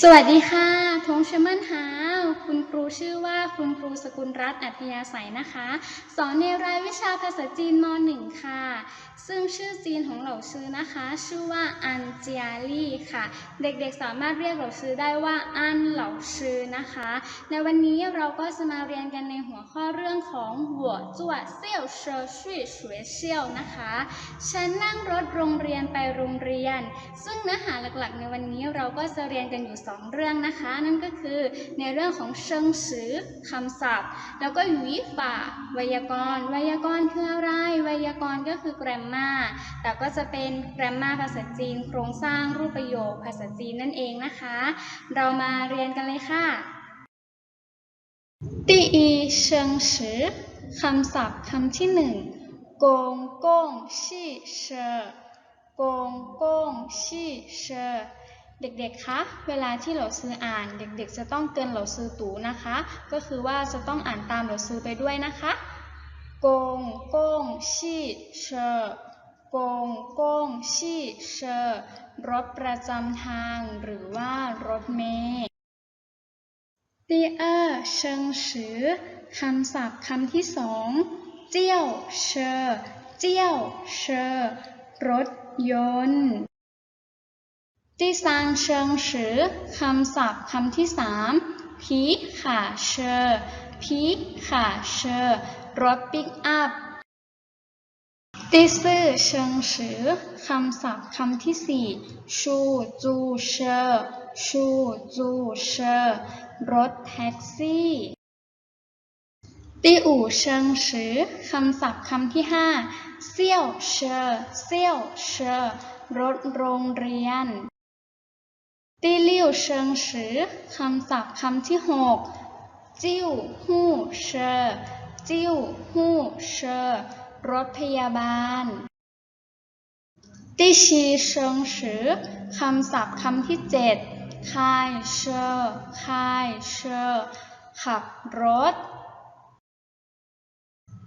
สวัสดีค่ะทงเชอร์เมินฮา คุณครูชื่อว่าคุณครูสกุลรัตน์อัธยาศัยนะคะ สอนในรายวิชาภาษาจีนม .1 ค่ะ ซึ่งชื่อจีนของเหล่าซื้อนะคะ ชื่อว่าอันเจียลี่ค่ะ เด็กๆสามารถเรียกเหล่าซื้อได้ว่าอันเหล่าซื้อนะคะ ในวันนี้เราก็จะมาเรียนกันในหัวข้อเรื่องของหัวจั่วเซี่ยวเชอช่วยสวยเซี่ยวนะคะ ฉันนั่งรถโรงเรียนไปโรงเรียน ซึ่งเนื้อหาหลักๆ ในวันนี้เราก็จะเรียนกันอยู่ 2 เรื่องนะคะ นั่นก็คือในเรื่องของเชิงสือคำศัพท์ แล้วก็หวีฝ่าไวยากรณ์ไวยากรณ์คืออะไรไวยากรณ์ก็คือ grammar แต่ก็จะเป็น grammar ภาษาจีน โครงสร้างรูปประโยคภาษาจีนนั่นเองนะคะ เรามาเรียนกันเลยค่ะ 第一生词คำศัพท์คำที่หนึ่งกงกงชี่เชอกงกงชี่เชอ เด็กๆ คะ เวลาที่เราซื้ออ่าน เด็กๆ จะต้องเกินเราซื้อตูนะคะ ก็คือว่าจะต้องอ่านตามเราซื้อไปด้วยนะคะกงกงชี่เชอกงกงชี่เชอรถประจำทางหรือว่ารถเมล์ 第二生词คำศัพท์คำที่สองเจี้ยวเชอเจี้ยวเชอรถยนต์ ที่สางเชิงชือคำศัพท์คำที่สามพีขาเชอพีขาเชอรถปิกอัพที่ซื่อเชิงชือคำศัพท์คำที่สี่ชูจูเชอชูจูเชอรถแท็กซี่ตีอู่เชิงชือคำศัพท์คำที่ห้าเซี่ยวเชอเซี่ยวเชอรถโรงเรียน ตี้ลิ่วเชิงฉือคำศัพท์คำที่หกจิ้วหู้เชอจิ้วหู้เชอรถพยาบาลตี้ชีเชิงฉือคำศัพท์คำที่เจ็ดคายเชอคายเชอขับรถ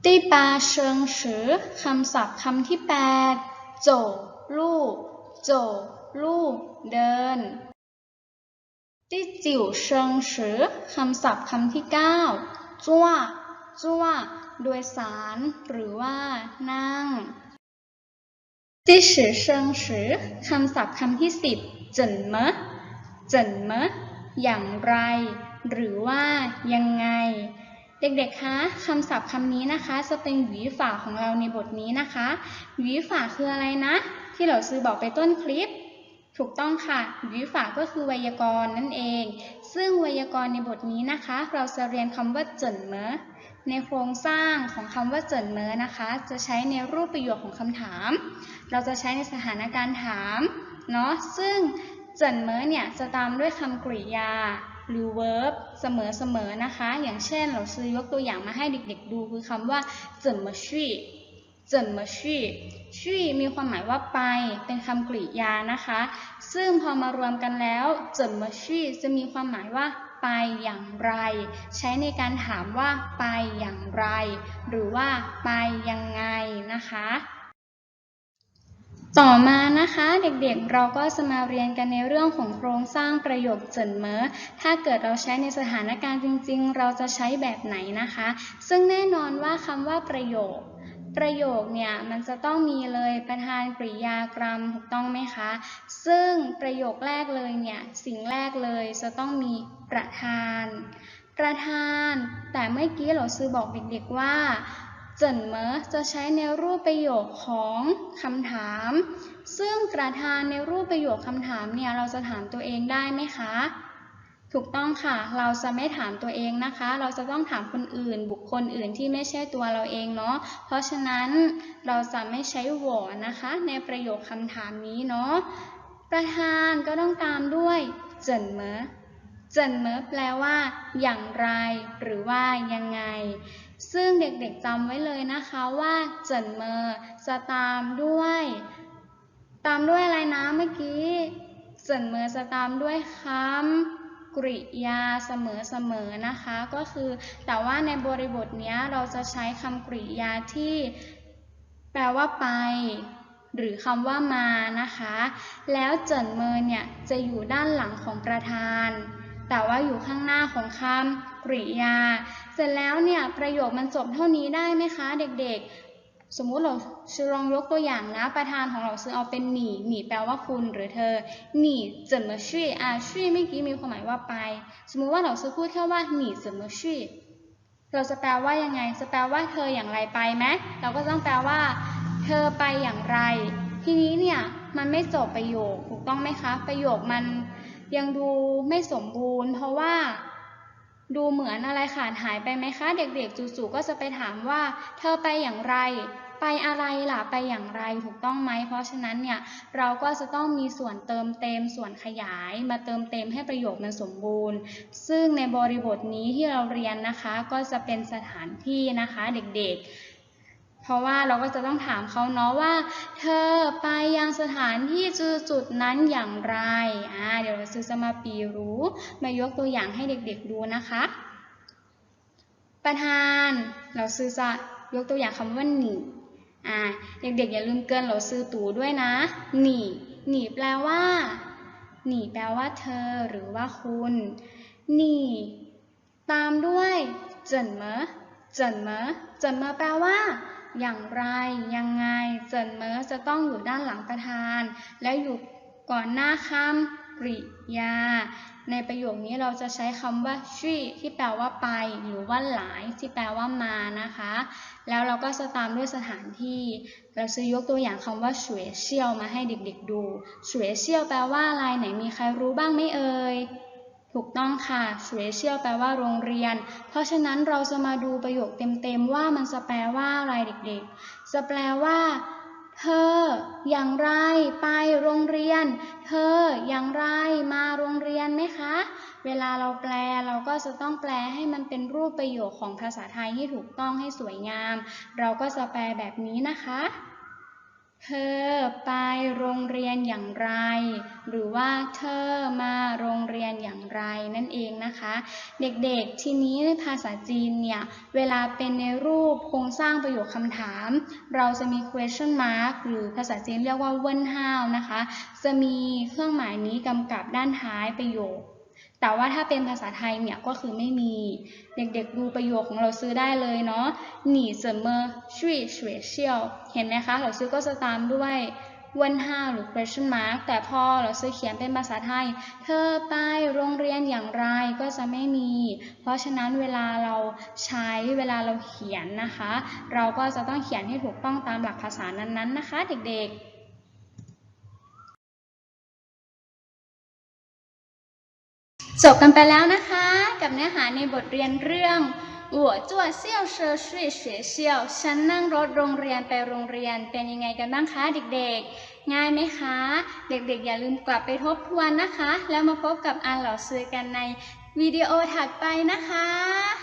ตี้ปาเชิงฉือคำศัพท์คำที่แปดโจลู่โจลู่เดิน ที่จิ๋วเชิงฉือคำศัพท์คำที่9จ้วจ้วโดยสารหรือว่า นั่งที่ฉือเชิงฉือคำศัพท์คำที่ 10จินเมะจินเมะอย่างไร หรือว่า ยังไง เด็กๆ คะคำศัพท์คำนี้นะคะจะเป็นหวีฝาของเราในบทนี้นะคะ หวีฝาคืออะไรนะ ที่เราซื้อบอกไปต้นคลิป ถูกต้องค่ะวีฝาก็คือไวยากรณ์นั่นเอง ซึ่งไวยากรณ์ในบทนี้นะคะ เราจะเรียนคำว่าเจินเมอในโครงสร้างของคำว่าเจินเมอนะคะ จะใช้ในรูปประโยคของคำถาม เราจะใช้ในสถานการณ์ถามเนาะซึ่งเจินเมอเนี่ยจะตามด้วยคำกริยาหรือ verb เสมอๆนะคะ อย่างเช่นเราซื้อยกตัวอย่างมาให้เด็กๆดูคือคำว่าเจินเมอชี่ เจินมอชี่ชี่มีความหมายว่าไปเป็นคำกริยานะคะ ซึ่งพอมารวมกันแล้วเจินมอชี่จะมีความหมายว่าไปอย่างไร ใช้ในการถามว่าไปอย่างไร หรือว่าไปยังไงนะคะ ต่อมานะคะเด็กๆเราก็จะมาเรียนกันในเรื่องของโครงสร้างประโยคเจินเมอถ้าเกิดเราใช้ในสถานการณ์จริง ๆ เราจะใช้แบบไหนนะคะ ซึ่งแน่นอนว่าคำว่าประโยค ประโยคเนี่ยมันจะต้องมีเลยประธานกริยากรรมถูกต้องไหมคะ ซึ่งประโยคแรกเลยเนี่ยสิ่งแรกเลยจะต้องมีประธาน ประธาน แต่เมื่อกี้เราซื้อบอกเด็กๆว่าเจินเมอจะใช้ในรูปประโยคของคำถาม ซึ่งประธานในรูปประโยคคำถามเนี่ยเราจะถามตัวเองได้ไหมคะ ถูกต้องค่ะ เราจะไม่ถามตัวเองนะคะ เราจะต้องถามคนอื่น บุคคลอื่นที่ไม่ใช่ตัวเราเองเนาะ เพราะฉะนั้นเราจะไม่ใช้หวอนะคะ ในประโยคคำถามนี้เนาะ ประธานก็ต้องตามด้วยเจินเมอเจินเมอแปลว่า อย่างไร หรือว่ายังไง ซึ่งเด็กๆจำไว้เลยนะคะว่าเจินเมอจะตามด้วย ตามด้วยอะไรนะเมื่อกี้เจินเมอจะตามด้วยคำ กริยาเสมอๆนะคะ ก็คือแต่ว่าในบริบทนี้เราจะใช้คำกริยาที่แปลว่าไป หรือคำว่ามานะคะ แล้วเจินเมอเนี่ยจะอยู่ด้านหลังของประธาน แต่ว่าอยู่ข้างหน้าของคำกริยา เสร็จแล้วเนี่ยประโยคมันจบเท่านี้ได้ไหมคะเด็กๆ สมมุติเราชื่อลองยกตัวอย่างนะ ประธานของเราซื้อเอาเป็นหนีหนีแปลว่าคุณหรือเธอหนี怎么去อ่ะ去เมื่อกี้มีความหมายว่าไป สมมุติว่าเราซื้อพูดแค่ว่าหนี怎么去เราจะแปลว่ายังไง จะแปลว่าเธออย่างไรไปไหมเราก็ต้องแปลว่า เธอไปอย่างไร ทีนี้เนี่ยมันไม่จบประโยคถูกต้องไหมคะ ประโยคมันยังดูไม่สมบูรณ์ เพราะว่า ดูเหมือนอะไรขาดหายไปไหมคะ เด็กๆจู่ๆก็จะไปถามว่า เธอไปอย่างไร ไปอะไรล่ะ ไปอย่างไรถูกต้องไหม เพราะฉะนั้นเนี่ยเราก็จะต้องมีส่วนเติมเต็มส่วนขยาย มาเติมเต็มให้ประโยคมันสมบูรณ์ ซึ่งในบริบทนี้ที่เราเรียนนะคะ ก็จะเป็นสถานที่นะคะเด็กๆ เพราะว่าเราก็จะต้องถามเขาเนาะว่า เธอไปยังสถานที่จุดจุดนั้นอย่างไรอ่าเดี๋ยวเราซื้อจะมาปีรู้มายกตัวอย่างให้เด็กๆดูนะคะ ประธานเราซื้อจะยกตัวอย่างคำว่าหนีอ่าเด็กๆอย่าลืมเกินเราซื้อตูด้วยนะ หนีหนีแปลว่า หนีแปลว่าเธอหรือว่าคุณ หนีตามด้วยเจินเมอเจินเมอเจินเมอแปลว่า อย่างไร ยังไงเจินเมอจะต้องอยู่ด้านหลังประธาน และอยู่ก่อนหน้าคำกริยา ในประโยคนี้เราจะใช้คำว่าชี่ที่แปลว่าไป หรือว่าหลายที่แปลว่ามานะคะ แล้วเราก็จะตามด้วยสถานที่ เราซื้อยกตัวอย่างคำว่าสวยเชี่ยวมาให้เด็กๆดูสวยเชี่ยวแปลว่าอะไรไหนมีใครรู้บ้างไหมเอ่ย ถูกต้องค่ะสวยเชี่ยวแปลว่าโรงเรียน เพราะฉะนั้นเราจะมาดูประโยคเต็มๆว่ามันจะแปลว่าอะไรเด็กๆ จะแปลว่า เธอ อย่างไร ไปโรงเรียน เธอ อย่างไร มาโรงเรียนไหมคะ เวลาเราแปลเราก็จะต้องแปลให้มันเป็นรูปประโยคของภาษาไทยที่ถูกต้องให้สวยงาม เราก็จะแปลแบบนี้นะคะเธอไปโรงเรียนอย่างไร หรือว่าเธอมาโรง ไรนั่นเองนะคะ เด็กๆ ทีนี้ในภาษาจีนเนี่ย เวลาเป็นในรูปโครงสร้างประโยคคำถาม เราจะมี question mark หรือภาษาจีนเรียกว่าเวินห้าวนะคะ จะมีเครื่องหมายนี้กำกับด้านท้ายประโยคแต่ว่าถ้าเป็นภาษาไทยเนี่ยก็คือไม่มี เด็กๆดูประโยคของเราซื้อได้เลยเนาะหนีเสมอช่วยสวยเชียว เห็นไหมคะ เราซื้อก็จะตามด้วย วันห้าหรือ question mark แต่พอเราซื้อเขียนเป็นภาษาไทย เธอไปโรงเรียนอย่างไรก็จะไม่มี เพราะฉะนั้นเวลาเราใช้เวลาเราเขียนนะคะ เราก็จะต้องเขียนให้ถูกต้องตามหลักภาษานั้นๆ นะคะเด็กๆจบกันไปแล้วนะคะ กับเนื้อหาในบทเรียนเรื่อง อั่วจั่วเซี่ยวเชอร์สุยเสียเซียวฉันนั่งรถโรงเรียนไปโรงเรียนเป็นยังไงกันบ้างคะเด็กๆ ง่ายไหมคะ เด็กๆ อย่าลืมกลับไปทบทวนนะคะ แล้วมาพบกับอันหล่อซื้อกันในวิดีโอถัดไปนะคะ